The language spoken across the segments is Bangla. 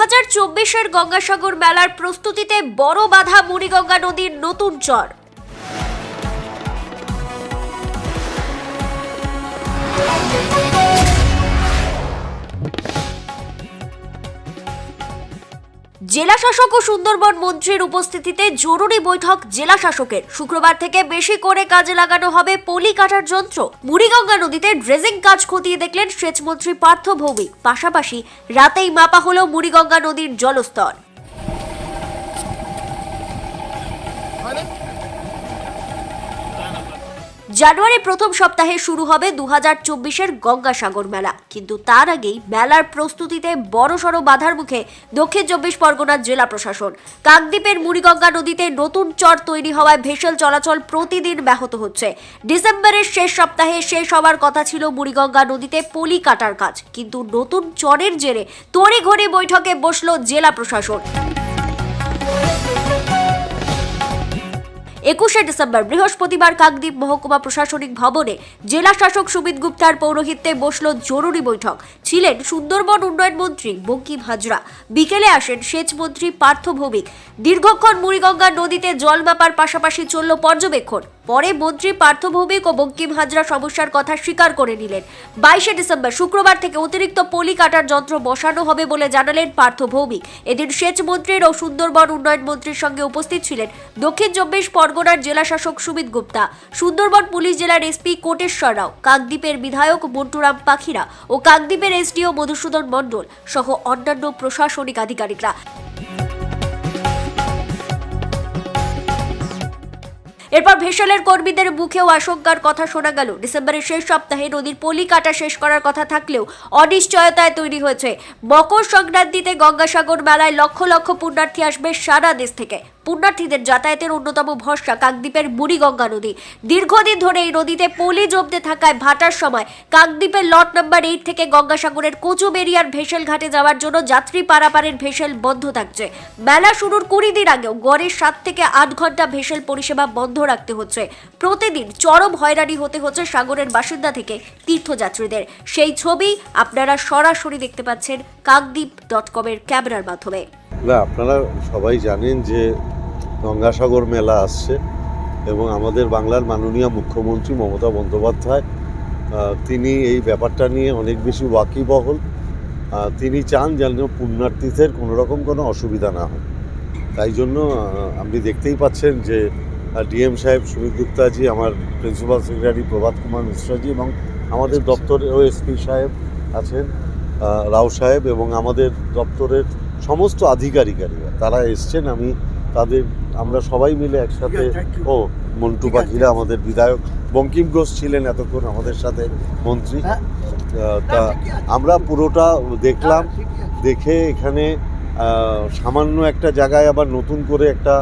হাজার গঙ্গাসাগর মেলার প্রস্তুতিতে বড় বাধা মুড়িগঙ্গা নদীর নতুন চর। জেলা শাসক ও সুন্দরবন মন্ত্রীর উপস্থিতিতে জরুরি বৈঠক জেলা শাসকের শুক্রবার থেকে বেশি করে কাজে লাগানো হবে পলি কাটার যন্ত্র। বুড়িগঙ্গা নদীতে ড্রেজিং কাজ খতিয়ে দেখলেন সেচমন্ত্রী পার্থ ভৌমিক। পাশাপাশি রাতেই মাপা হলো বুড়িগঙ্গা নদীর জলস্তর। জানুয়ারি প্রথম সপ্তাহে শুরু হবে দু হাজার চব্বিশের গঙ্গাসাগর মেলা। কিন্তু তার আগেই মেলার প্রস্তুতিতে বড়সড় বাধার মুখে দক্ষিণ চব্বিশ পরগনার জেলা প্রশাসন। কাকদ্বীপের মুড়িগঙ্গা নদীতে নতুন চর তৈরি হওয়ায় ভেসেল চলাচল প্রতিদিন ব্যাহত হচ্ছে। ডিসেম্বরের শেষ সপ্তাহে শেষ হওয়ার কথা ছিল মুড়িগঙ্গা নদীতে পলি কাটার কাজ। কিন্তু নতুন চরের জেরে তড়িঘড়ি বৈঠকে বসল জেলা প্রশাসন। একুশে ডিসেম্বর বৃহস্পতিবার কাকদ্বীপ মহকুমা প্রশাসনিক ভবনে জেলা শাসক সুমিত গুপ্তার পৌরোহিত্যে বসল জরুরি বৈঠক। ছিলেন সুন্দরবন উন্নয়ন মন্ত্রী বঙ্কিম হাজরা। বিকেলে আসেন সেচ মন্ত্রী পার্থ ভৌমিক। দীর্ঘক্ষণ মুড়িগঙ্গা নদীতে জল মাপার পাশাপাশি চলল পর্যবেক্ষণ। পরে মন্ত্রী পার্থ ভৌমিক ও বঙ্কিম হাজরা সমস্যার কথা স্বীকার করে নিলেন। বাইশে ডিসেম্বর, শুক্রবার থেকে অতিরিক্ত পলি কাটার যন্ত্র বসানো হবে বলে জানালেন পার্থ ভৌমিক। এদিন সেচ মন্ত্রীর ও সুন্দরবন উন্নয়ন মন্ত্রীর সঙ্গে উপস্থিত ছিলেন দক্ষিণ চব্বিশ পরগনার জেলা শাসক সুমিত গুপ্তা, সুন্দরবন পুলিশ জেলার এসপি কোটেশ্বর রাও, কাকদ্বীপের বিধায়ক মন্টুরাম পাখিরা ও কাকদ্বীপের এসডিও মধুসূদন মণ্ডল সহ অন্যান্য প্রশাসনিক আধিকারিকরা। এরপর ভেসেলের কর্মীদের মুখেও আশঙ্কার কথা শোনা গেল। ডিসেম্বরের শেষ সপ্তাহে নদীর পলি কাটা শেষ করার কথা থাকলেও অনিশ্চয়তায় তৈরি হয়েছে। মকর সংক্রান্তিতে গঙ্গাসাগর মেলায় লক্ষ লক্ষ পুণ্যার্থী আসবে সারা দেশ থেকে। পুণ্যার্থীদের যাতায়াতের অন্যতম ভরসা কাকদ্বীপের বুড়িগঙ্গা নদী। দীর্ঘদিন ধরে এই নদীতে পলি জমতে থাকায় ভাটার সময় কাকদ্বীপের লট নাম্বার এইট থেকে গঙ্গাসাগরের কোচুবেরিয়ার ভেসেল ঘাটে যাওয়ার জন্য যাত্রী পারাপারের ভেসেল বন্ধ থাকছে। মেলা শুরুর কুড়ি দিন আগেও গড়ের সাত থেকে আট ঘণ্টা ভেসেল পরিষেবা বন্ধ রাখতে হচ্ছে। প্রতিদিন চরম হয়রানি হতে হচ্ছে সাগরের বাসিন্দা থেকে তীর্থযাত্রীদের। সেই ছবি আপনারা সরাসরি দেখতে পাচ্ছেন কাকদ্বীপ ডট কমের ক্যামেরার মাধ্যমে। না, আপনারা সবাই জানেন যে গঙ্গাসাগর মেলা আসছে এবং আমাদের বাংলার মাননীয় মুখ্যমন্ত্রী মমতা বন্দ্যোপাধ্যায় তিনি এই ব্যাপারটা নিয়ে অনেক বেশি ওয়াকিবহল। তিনি চান যেন পুণ্যার্থীদের কোনো রকম কোনো অসুবিধা না হয়। তাই জন্য আপনি দেখতেই পাচ্ছেন যে ডিএম সাহেব সুমিত গুপ্তাজি আমার প্রিন্সিপাল সেক্রেটারি প্রভাত কুমার মিশ্রাজি এবং আমাদের দপ্তরের এসপি সাহেব আছেন রাও সাহেব এবং আমাদের দপ্তরের সমস্ত আধিকারিকারীরা তারা এসছেন আমি তাদের আমরা সবাই মিলে একসাথে ও মন্টু পাখিরা আমাদের বিধায়ক। বঙ্কিম ঘোষ ছিলেন এতক্ষণ আমাদের সাথে মন্ত্রী। তা আমরা পুরোটা দেখলাম দেখে এখানে সামান্য একটা জায়গায় আবার নতুন করে একটা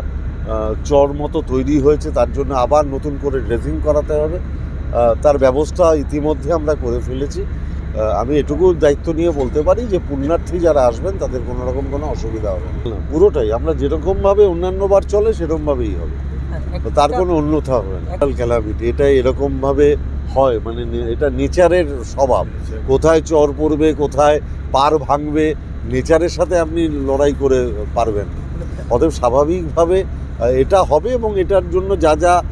চর মতো তৈরি হয়েছে তার জন্য আবার নতুন করে ড্রেসিং করাতে হবে। তার ব্যবস্থা ইতিমধ্যে আমরা করে ফেলেছি। আমি এটুকু দায়িত্ব নিয়ে বলতে পারি যে পুণ্যার্থী যারা আসবেন তাদের কোনো রকম কোনো অসুবিধা হবে না। পুরোটাই। আমরা যেরকমভাবে অন্যান্য বার চলে সেরকমভাবেই হবে। তো তার কোনো অন্যথা হবে না। ক্যালামিটি এটা এরকমভাবে হয় মানে নে- এটা নেচারের স্বভাব। কোথায় চর পড়বে কোথায় পার ভাঙবে নেচারের সাথে আপনি লড়াই করে পারবেন। না। অতএব স্বাভাবিকভাবে এটা হবে এবং এটার জন্য যা যা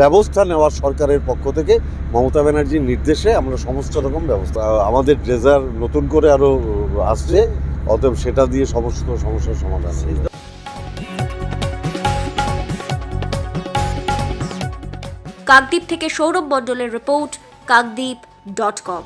ব্যবস্থা নেওয়ার সরকারের পক্ষ থেকে মমতা ব্যানার্জির নির্দেশে আমরা সমস্ত রকম ব্যবস্থা আমাদের ড্রেজার নতুন করে আরও আসছে, অতএব সেটা দিয়ে সমস্ত সমস্যার সমাধান। কাকদ্বীপ থেকে সৌরভ মণ্ডলের রিপোর্ট, কাকদ্বীপ ডট কম